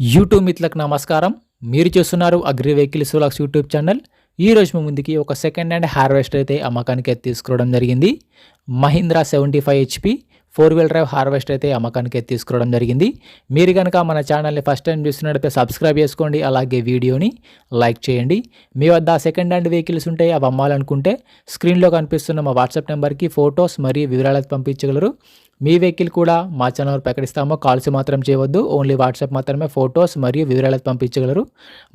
YouTube మిత్రులకు నమస్కారం. మీరు చూస్తున్నారు అగ్రి వెహికల్ సోలాక్స్ యూట్యూబ్ ఛానల్. ఈ రోజు మీ ముందుకి ఒక సెకండ్ హ్యాండ్ హార్వెస్టర్ అయితే అమ్మకానికి అయితే తీసుకురావడం జరిగింది. Mahindra seventy five HP four wheel drive harvester అయితే అమ్మకానికి అయితే తీసుకురావడం జరిగింది. మీరు కనుక మన ఛానల్ని ఫస్ట్ టైం చూస్తున్నట్టయితే సబ్స్క్రైబ్ చేసుకోండి. అలాగే వీడియోని లైక్ చేయండి. మీ వద్ద సెకండ్ హ్యాండ్ వెహికల్స్ ఉంటాయి అవి అమ్మాలనుకుంటే స్క్రీన్లో కనిపిస్తున్న మా వాట్సాప్ నెంబర్కి ఫొటోస్ మరియు వివరాలు పంపించగలరు. మీ వెహికల్ కూడా మా ఛానల్ ప్రకటిస్తామో కాల్స్ మాత్రం చేయవద్దు. ఓన్లీ వాట్సాప్ మాత్రమే ఫొటోస్ మరియు వివరాలు పంపించగలరు.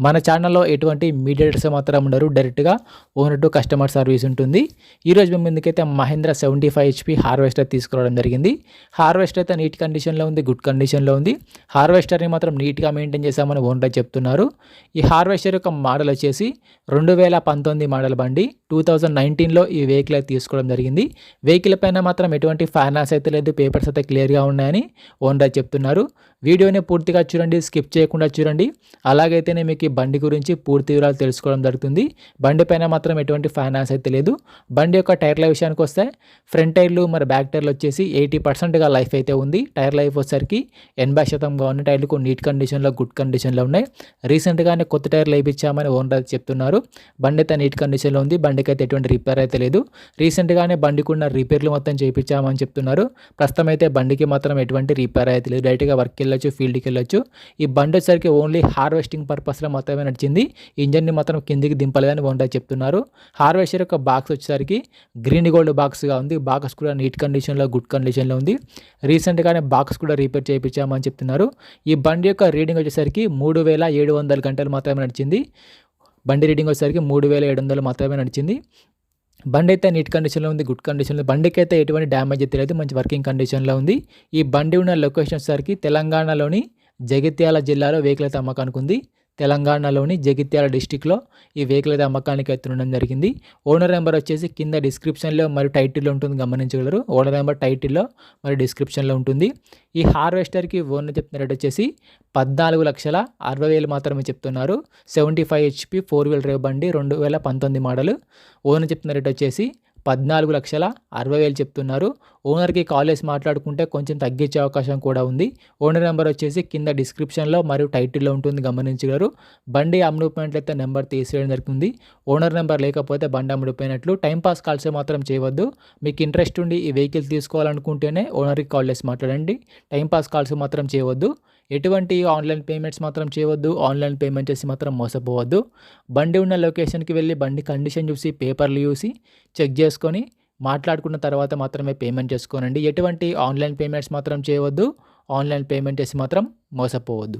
మన ఛానల్లో ఎటువంటి మీడియేటర్స్ మాత్రం ఉండరు. డైరెక్ట్గా ఓనర్ టు కస్టమర్ సర్వీస్ ఉంటుంది. ఈరోజు మేము ముందుకైతే Mahindra seventy five HP harvester తీసుకురావడం జరిగింది హార్వెస్టర్ అయితే నీట్ కండిషన్లో ఉంది గుడ్ కండిషన్లో ఉంది. హార్వెస్టర్ని మాత్రం నీట్గా మెయింటైన్ చేశామని ఓనర్ చెప్తున్నారు. ఈ హార్వెస్టర్ యొక్క మోడల్ వచ్చేసి రెండు వేల పంతొమ్మిది మోడల్ బండి. టూ థౌజండ్ నైన్టీన్లో ఈ వెహికల్ అయితే తీసుకోవడం జరిగింది. వెహికల్ పైన మాత్రం ఎటువంటి ఫైనాన్స్ అయితే లేదు పేపర్స్ అయితే క్లియర్గా ఉన్నాయని ఓనర్ చెప్తున్నారు. వీడియోని పూర్తిగా చూడండి స్కిప్ చేయకుండా చూడండి. అలాగైతేనే మీకు ఈ బండి గురించి పూర్తి వివరాలు తెలుసుకోవడం జరుగుతుంది. బండి పైన మాత్రం ఎటువంటి ఫైనాన్స్ అయితే లేదు. బండి యొక్క టైర్ల విషయానికి వస్తే ఫ్రంట్ టైర్లు మరి బ్యాక్ టైర్లు వచ్చేసి ఎయిటీ పర్సెంట్గా లైఫ్ అయితే ఉంది. టైర్ లైఫ్ వచ్చేసరికి ఎనభై శాతంగా ఉన్న టైర్లకు నీట్ కండిషన్లో గుడ్ కండిషన్లో ఉన్నాయి. రీసెంట్గానే కొత్త టైర్లు వేయించామని ఓనర్ చెప్తున్నారు. బండి అయితే నీట్ కండిషన్లో ఉంది. బండి బండికి అయితే ఎటువంటి రిపేర్ అయితే లేదు. రీసెంట్గానే బండికి ఉన్న రిపేర్లు మొత్తం చేయించామని చెప్తున్నారు. ప్రస్తుతం అయితే బండికి మాత్రం ఎటువంటి రిపేర్ అయితే లేదు. డైరెక్ట్గా వర్క్ వెళ్ళొచ్చు ఫీల్డ్కి వెళ్ళొచ్చు ఈ బండి వచ్చేసరికి ఓన్లీ హార్వెస్టింగ్ పర్పస్లో మాత్రమే నడిచింది. ఇంజన్ని మాత్రం కిందికి దింపలేదని ఓనర్ చెప్తున్నారు. హార్వెస్టర్ యొక్క బాక్స్ వచ్చేసరికి గ్రీన్ గోల్డ్ బాక్స్గా ఉంది. బాక్స్ కూడా నీట్ కండిషన్లో గుడ్ కండిషన్లో ఉంది. రీసెంట్గానే బాక్స్ కూడా రిపేర్ చేయించామని చెప్తున్నారు. ఈ బండి యొక్క రీడింగ్ వచ్చేసరికి మూడు వేల ఏడు వందల గంటలు మాత్రమే నడిచింది. బండి రీడింగ్ వచ్చేసరికి మూడు వేల ఏడు వందలు మాత్రమే నడిచింది. బండి అయితే నీట్ కండిషన్లో ఉంది గుడ్ కండిషన్లో బండికి అయితే ఎటువంటి డ్యామేజ్ అయితే లేదు మంచి వర్కింగ్ కండిషన్లో ఉంది. ఈ బండి ఉన్న లొకేషన్ వచ్చేసరికి తెలంగాణలోని జగిత్యాల జిల్లాలో వెహికల్ అయితే అమ్మకానికి ఉంది. తెలంగాణలోని జగిత్యాల డిస్టిక్లో ఈ వెహికల్ అయితే అమ్మకానికి అయితే జరిగింది. ఓనర్ నెంబర్ వచ్చేసి కింద డిస్క్రిప్షన్లో మరియు టైటిల్లో ఉంటుంది గమనించగలరు. ఓనర్ నెంబర్ టైటిల్లో మరియు డిస్క్రిప్షన్లో ఉంటుంది. ఈ హార్వెస్టర్కి ఓనర్ చెప్తున్న రేట్ వచ్చేసి పద్నాలుగు లక్షల అరవై వేలు మాత్రమే చెప్తున్నారు. Seventy five HP four wheel drive బండి రెండు వేల పంతొమ్మిది మోడల్. ఓనర్ చెప్తున్న రేట్ వచ్చేసి పద్నాలుగు లక్షల అరవై వేలు చెప్తున్నారు. ఓనర్కి కాల్ చేసి మాట్లాడుకుంటే కొంచెం తగ్గించే అవకాశం కూడా ఉంది. ఓనర్ నెంబర్ వచ్చేసి కింద డిస్క్రిప్షన్లో మరియు టైటిల్లో ఉంటుంది గమనించగలరు. బండి అమ్ముడుపోయినట్లయితే నెంబర్ తీసేయడం జరుగుతుంది. ఓనర్ నెంబర్ లేకపోతే బండి అమ్ముడిపోయినట్లు. టైంపాస్ కాల్స్ మాత్రం చేయవద్దు. మీకు ఇంట్రెస్ట్ ఉండి ఈ వెహికల్ తీసుకోవాలనుకుంటేనే ఓనర్కి కాల్ చేసి మాట్లాడండి. టైంపాస్ కాల్స్ మాత్రం చేయవద్దు. ఎటువంటి ఆన్లైన్ పేమెంట్స్ మాత్రం చేయవద్దు. ఆన్లైన్ పేమెంట్ చేసి మాత్రం మోసపోవద్దు. బండి ఉన్న లొకేషన్కి వెళ్ళి బండి కండిషన్ చూసి పేపర్లు చూసి చెక్ చేసి చేసుకొని మాట్లాడుకున్న తర్వాత మాత్రమే పేమెంట్ చేసుకోనండి. ఎటువంటి ఆన్లైన్ పేమెంట్స్ మాత్రం చేయవద్దు. ఆన్లైన్ పేమెంట్ చేసి మాత్రం మోసపోవద్దు.